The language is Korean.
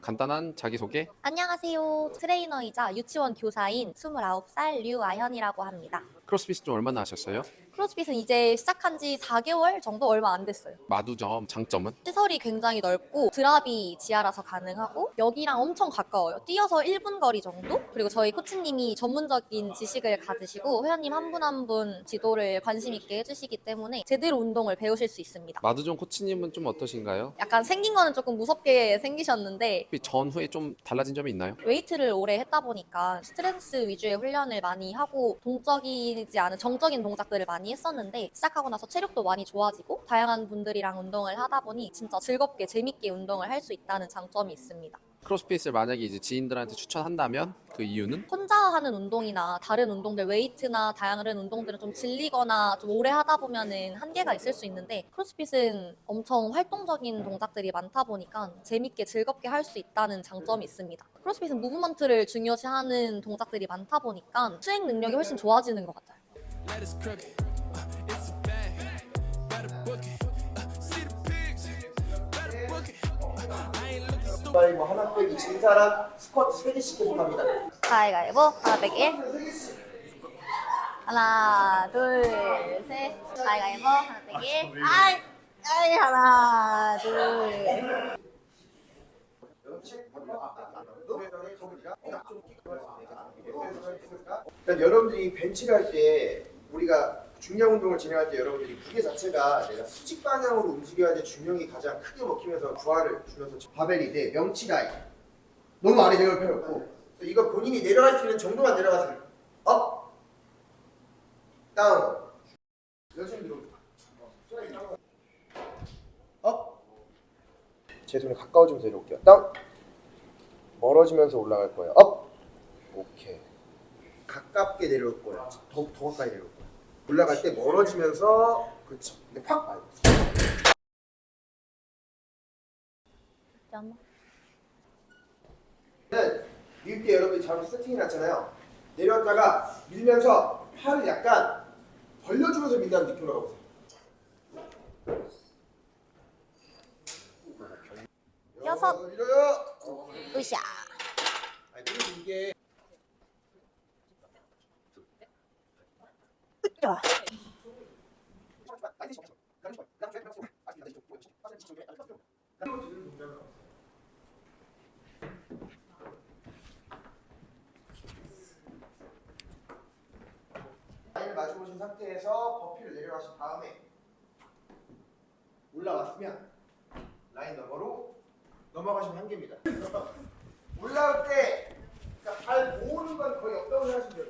간단한 자기소개. 안녕하세요. 트레이너이자 유치원 교사인 29살 류아현이라고 합니다. 크로스핏 좀 얼마나 하셨어요? 크로스핏은 이제 시작한 지 4개월 정도 얼마 안 됐어요. 마두점 장점은? 시설이 굉장히 넓고 드랍이 지하라서 가능하고 여기랑 엄청 가까워요. 뛰어서 1분 거리 정도? 그리고 저희 코치님이 전문적인 지식을 가지시고 회원님 한 분 한 분 지도를 관심 있게 해주시기 때문에 제대로 운동을 배우실 수 있습니다. 마두점 코치님은 좀 어떠신가요? 약간 생긴 거는 조금 무섭게 생기셨는데 전후에 좀 달라진 점이 있나요? 웨이트를 오래 했다 보니까 스트렝스 위주의 훈련을 많이 하고 동적 이지 않은 정적인 동작들을 많이 했었는데 시작하고 나서 체력도 많이 좋아지고 다양한 분들이랑 운동을 하다 보니 진짜 즐겁게 재밌게 운동을 할 수 있다는 장점이 있습니다. 크로스핏을 만약에 이제 지인들한테 추천한다면 그 이유는? 혼자 하는 운동이나 다른 운동들 웨이트나 다양한 운동들은 좀 질리거나 좀 오래 하다 보면은 한계가 있을 수 있는데 크로스핏은 엄청 활동적인 동작들이 많다 보니까 재밌게 즐겁게 할 수 있다는 장점이 있습니다. 크로스핏은 무브먼트를 중요시하는 동작들이 많다 보니까 수행 능력이 훨씬 좋아지는 것 같아요. 빨리 뭐 하나 빼기 진 사람 스쿼트 3개씩 계속 합니다. 가위가위보 하나 빼기. 하나 둘셋. 가위가위보 하나 빼기. 아이 아이 하나 둘. 일단 여러분들이 벤치를 할 때 우리가 중량 운동을 진행할 때 여러분들이 무게 자체가 내가 수직 방향으로 움직여야 돼 중량이 가장 크게 먹히면서 부하를 주면서 바벨이 돼 명치 라인. 너무 아래 없고. 이거 본인이 내려갈 수 있는 정도만 내려가세요. 업! 다운. 열심히 들어 업 제 손에 가까워지면서 내려올게요. 다운. 멀어지면서 올라갈 거예요. 업! 오케이. 가깝게 내려올 거예요. 더, 더 가까이 내려올 거예요. 올라갈 때 멀어지면서 그렇죠. 근데 팍 말고. 점. 밀때 여러분이 잘못 세팅해 놨잖아요. 내려왔다가 밀면서 팔을 약간 벌려주면서 민다는 느낌으로 가보세요. 여섯. 밀어요. 으쌰 아니 그리고 이게 으쌰 라인을 마주 보신 상태에서 버피를 내려가신 다음에 올라왔으면 라인 너머로 넘어가시면 한 개입니다. 올라올 때 그러니까 발 모으는 건 거의 없다고 생각하시면 돼요.